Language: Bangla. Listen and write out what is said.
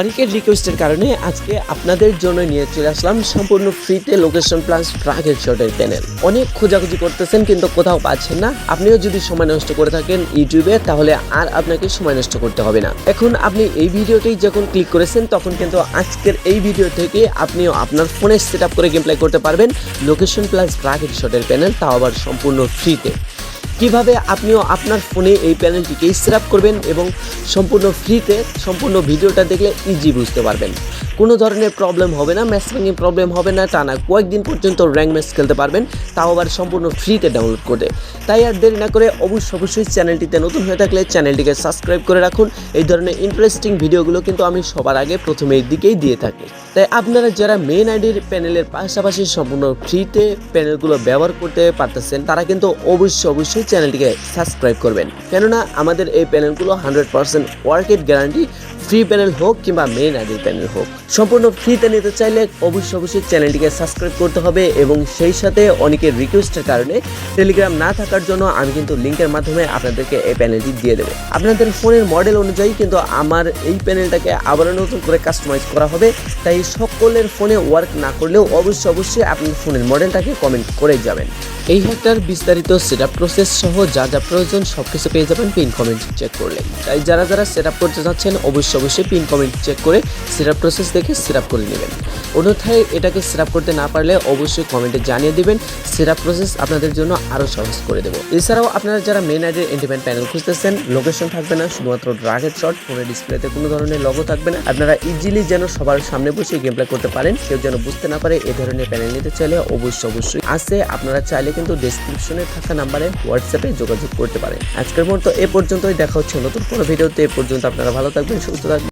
অনেকের রিকোয়েস্টের কারণে আজকে আপনাদের জন্য নিয়ে চলে আসলাম সম্পূর্ণ ফ্রিতে লোকেশন প্লাস ট্রাক হেডশটের প্যানেল অনেক খোঁজাখুঁজি করতেছেন কিন্তু কোথাও পাচ্ছেন না। আপনিও যদি সময় নষ্ট করে থাকেন ইউটিউবে, তাহলে আর আপনাকে সময় নষ্ট করতে হবে না। এখন আপনি এই ভিডিওটি যখন ক্লিক করেছেন, তখন কিন্তু আজকের এই ভিডিও থেকে আপনিও আপনার ফোনে সেট করে গেম প্লে করতে পারবেন। লোকেশন প্লাস ট্রাক হেডশটের প্যানেল তাও আবার সম্পূর্ণ ফ্রিতে কীভাবে আপনিও আপনার ফোনে এই প্যানেলটিকে সেট করবেন এবং সম্পূর্ণ ফ্রিতে সম্পূর্ণ ভিডিওটা দেখলে ইজি বুঝতে পারবেন। কোনো ধরনের প্রবলেম হবে না ম্যাচ র্যাঙ্কিং প্রবলেম হবে না, টানা কয়েকদিন পর্যন্ত র্যাঙ্ক ম্যাচ খেলতে পারবেন, তাও আবার সম্পূর্ণ ফ্রিতে ডাউনলোড করে। তাই আর দেরি না করে অবশ্যই অবশ্যই চ্যানেলটিতে নতুন হয়ে থাকলে চ্যানেলটিকে সাবস্ক্রাইব করে রাখুন। এই ধরনের ইন্টারেস্টিং ভিডিওগুলো কিন্তু আমি সবার আগে প্রথমে প্রথমের দিকেই দিয়ে থাকি। তাই আপনারা যারা মেন আইডির প্যানেলের পাশাপাশি সম্পূর্ণ ফ্রিতে প্যানেলগুলো ব্যবহার করতে পারতেছেন, তারা কিন্তু অবশ্যই অবশ্যই চ্যানেলটিকে সাবস্ক্রাইব করবেন। কেননা আমাদের এই প্যানেলগুলো hundred percent worked guarantee free panel হোক কিংবা মেন আইডির প্যানেল হোক। সম্পূর্ণ ফ্রিতে নিতে চাইলে অবশ্যই অবশ্যই চ্যানেলটিকে সাবস্ক্রাইব করতে হবে এবং সেই সাথে অনেকের রিকোয়েস্টের কারণে টেলিগ্রাম না থাকার জন্য আমি কিন্তু লিঙ্কের মাধ্যমে আপনাদেরকে এই প্যানেলটি দিয়ে দেবো। আপনাদের ফোনের মডেল অনুযায়ী কিন্তু আমার এই প্যানেলটাকে আবারও নতুন করে কাস্টমাইজ করা হবে। তাই সকলের ফোনে ওয়ার্ক না করলেও অবশ্যই অবশ্যই আপনার ফোনের মডেলটাকে কমেন্ট করে যাবেন। এই হ্যাকটার বিস্তারিত সেট আপ প্রসেস সহ যা যা প্রয়োজন সব কিছু পেয়ে যাবেন পিন কমেন্ট চেক করলে। তাই যারা যারা সেট আপ করতে যাচ্ছেন, অবশ্যই অবশ্যই পিন কমেন্ট চেক করে সেট আপ প্রসেস দেখে সেট আপ করে নেবেন। অন্যথায় এটাকে সেট আপ করতে না পারলে অবশ্যই কমেন্টে জানিয়ে দেবেন সেট আপ প্রসেস আপনাদের জন্য আরও সহজ করে দেবো। এছাড়াও আপনারা যারা মেন আইডের ইন্ডিপেন্ড প্যানেল খুঁজতেছেন লোকেশন থাকবে না, শুধুমাত্র ড্রাগের শট ফোনের ডিসপ্লেতে কোনো ধরনের লগো থাকবে না। আপনারা ইজিলি যেন সবার সামনে বসে গেম প্লে করতে পারেন, কেউ যেন বুঝতে না পারে এ ধরনের প্যানেল নিতে চাইলে অবশ্যই অবশ্যই আছে, আপনারা চাইলে কিন্তু ডিসক্রিপশনে থাকা নাম্বারে হোয়াটসঅ্যাপে যোগাযোগ করতে পারেন। আজকের মতো এ পর্যন্তই। দেখা হচ্ছে নতুন কোনো ভিডিওতে এ পর্যন্ত আপনারা ভালো থাকবেন, সুস্থ থাকবেন।